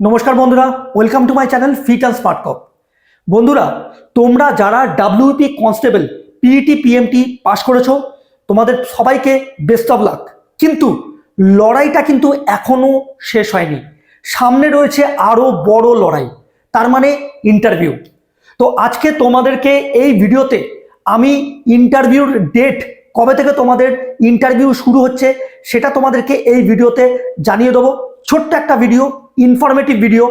নমস্কার বন্ধুরা welcome to my channel fit and smart cop বন্ধুরা, তোমরা যারা W P constable P E T P M T pass করেছ, তোমাদের সবাইকে বেস্ট অফ লাক কিন্তু লড়াইটা কিন্তু এখনও শেষ হয়নি। সামনে রয়েছে আরও বড় লড়াই, তার মানে ইন্টারভিউ তো আজকে তোমাদেরকে এই ভিডিওতে আমি ইন্টারভিউর ডেট কবে থেকে তোমাদের ইন্টারভিউ শুরু হচ্ছে, সেটা তোমাদেরকে এই ভিডিওতে জানিয়ে দেবো। ছোট্ট একটা ভিডিও ইনফরমেটিভ ভিডিও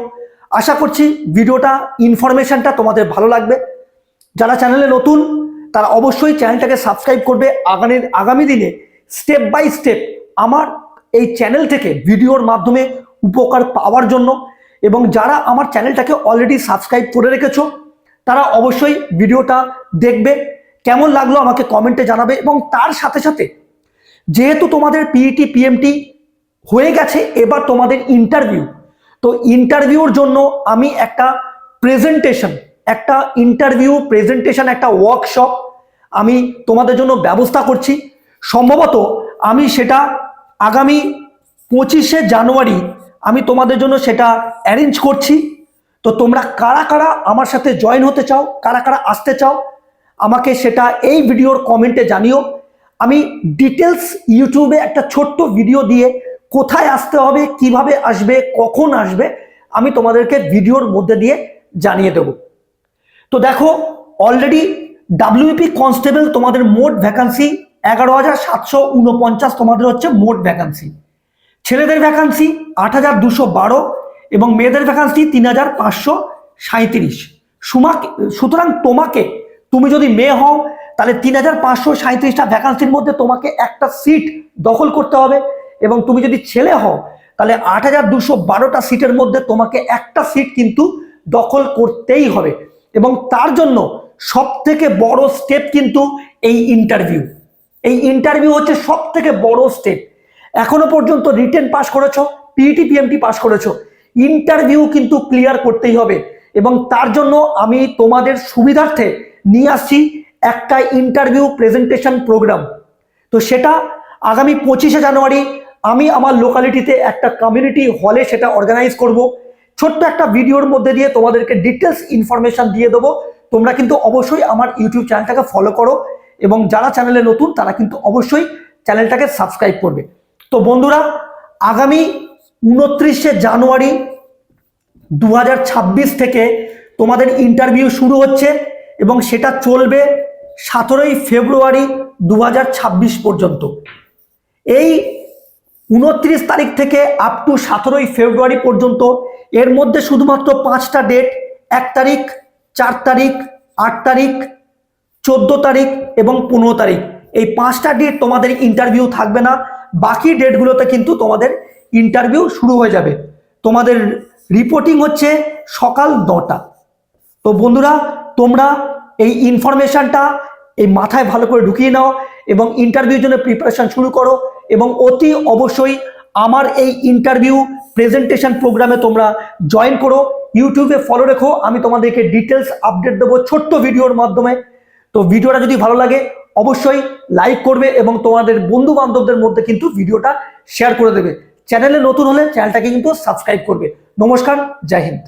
আশা করছি ভিডিওটা ইনফরমেশনটা তোমাদের ভালো লাগবে। যারা চ্যানেলে নতুন, তারা অবশ্যই চ্যানেলটাকে সাবস্ক্রাইব করবে। আগামী আগামী দিনে স্টেপ বাই স্টেপ আমার এই চ্যানেল থেকে ভিডিওর মাধ্যমে উপকার পাওয়ার জন্য এবং যারা আমার চ্যানেলটাকে অলরেডি সাবস্ক্রাইব করে রেখেছো, তারা অবশ্যই ভিডিওটা দেখবে। কেমন লাগল আমাকে কমেন্টে জানাবে এবং তার সাথে সাথে যেহেতু তোমাদের পিইটি পিএমটি হয়ে গেছে, এবার তোমাদের ইন্টারভিউ তো ইন্টারভিউর জন্য আমি একটা প্রেজেন্টেশন একটা ইন্টারভিউ প্রেজেন্টেশন একটা ওয়ার্কশপ আমি তোমাদের জন্য ব্যবস্থা করছি। সম্ভবত আমি সেটা আগামী পঁচিশে জানুয়ারি আমি তোমাদের জন্য সেটা অ্যারেঞ্জ করছি। তো তোমরা কারা কারা আমার সাথে জয়েন হতে চাও, কারা কারা আসতে চাও, আমাকে সেটা এই ভিডিওর কমেন্টে জানিও। আমি ডিটেলস ইউটিউবে একটা ছোট্ট ভিডিও দিয়ে কোথায় আসতে হবে, কীভাবে আসবে, কখন আসবে, আমি তোমাদেরকে ভিডিওর মধ্যে দিয়ে জানিয়ে দেব। তো দেখো অলরেডি ডাব্লিউপি কনস্টেবল তোমাদের মোট ভ্যাকান্সি এগারো হাজার সাতশো উনপঞ্চাশ, তোমাদের হচ্ছে মোট ভ্যাকান্সি ছেলেদের ভ্যাকান্সি আট হাজার দুশো বারো এবং মেয়েদের ভ্যাকান্সি তিন হাজার পাঁচশো সাঁত্রিশ সুমাকে সুতরাং তোমাকে, তুমি যদি মেয়ে হও, তাহলে তিন হাজার পাঁচশো সাঁত্রিশটা ভ্যাকান্সির মধ্যে তোমাকে একটা সিট দখল করতে হবে। এবং তুমি যদি ছেলে হও, তাহলে আট হাজার দুশো বারোটা সিটের মধ্যে তোমাকে একটা সিট কিন্তু দখল করতেই হবে। এবং তার জন্য সব থেকে বড় স্টেপ কিন্তু এই ইন্টারভিউ এই ইন্টারভিউ হচ্ছে সব থেকে বড় স্টেপ এখনও পর্যন্ত রিটেন পাস করেছ P E T P M T pass করেছ। ইন্টারভিউ কিন্তু ক্লিয়ার করতেই হবে। এবং তার জন্য আমি তোমাদের সুবিধার্থে নিয়ে আসছি একটা ইন্টারভিউ প্রেজেন্টেশন প্রোগ্রাম তো সেটা আগামী পঁচিশে জানুয়ারি আমি আমার লোকালিটিতে একটা কমিউনিটি হলে সেটা অর্গানাইজ করব। ছোট্ট একটা ভিডিওর মধ্যে দিয়ে তোমাদেরকে ডিটেলস ইনফরমেশন দিয়ে দেবো। তোমরা কিন্তু অবশ্যই আমার ইউটিউব চ্যানেলটাকে ফলো করো এবং যারা চ্যানেলে নতুন, তারা কিন্তু অবশ্যই চ্যানেলটাকে সাবস্ক্রাইব করবে। তো বন্ধুরা, আগামী উনত্রিশে জানুয়ারি দু হাজার ছাব্বিশ থেকে তোমাদের ইন্টারভিউ শুরু হচ্ছে এবং সেটা চলবে সতেরোই ফেব্রুয়ারি দু হাজার ছাব্বিশ পর্যন্ত। এই উনত্রিশ তারিখ থেকে আপ টু সতেরোই ফেব্রুয়ারি পর্যন্ত, এর মধ্যে শুধুমাত্র পাঁচটা ডেট এক তারিখ, চার তারিখ, আট তারিখ, চোদ্দ তারিখ এবং পনেরো তারিখ। এই পাঁচটা ডেট তোমাদের ইন্টারভিউ থাকবে না, বাকি ডেটগুলোতে কিন্তু তোমাদের ইন্টারভিউ শুরু হয়ে যাবে। তোমাদের রিপোর্টিং হচ্ছে সকাল নটা। তো বন্ধুরা, তোমরা এই ইনফরমেশনটা এই মাথায় ভালো করে ঢুকিয়ে নাও এবং ইন্টারভিউর জন্য প্রিপারেশন শুরু করো। এবং অতি অবশ্যই আমার এই ইন্টারভিউ প্রেজেন্টেশন প্রোগ্রামে তোমরা জয়েন করো ইউটিউবে ফলো রেখো, আমি তোমাদেরকে ডিটেলস আপডেট দেবো ছোট্ট ভিডিওর মাধ্যমে। তো ভিডিওটা যদি ভালো লাগে, অবশ্যই লাইক করবে এবং তোমাদের বন্ধু বান্ধবদের মধ্যে কিন্তু ভিডিওটা শেয়ার করে দেবে। চ্যানেলে নতুন হলে চ্যানেলটাকে কিন্তু সাবস্ক্রাইব করবে। নমস্কার, জয় হিন্দ।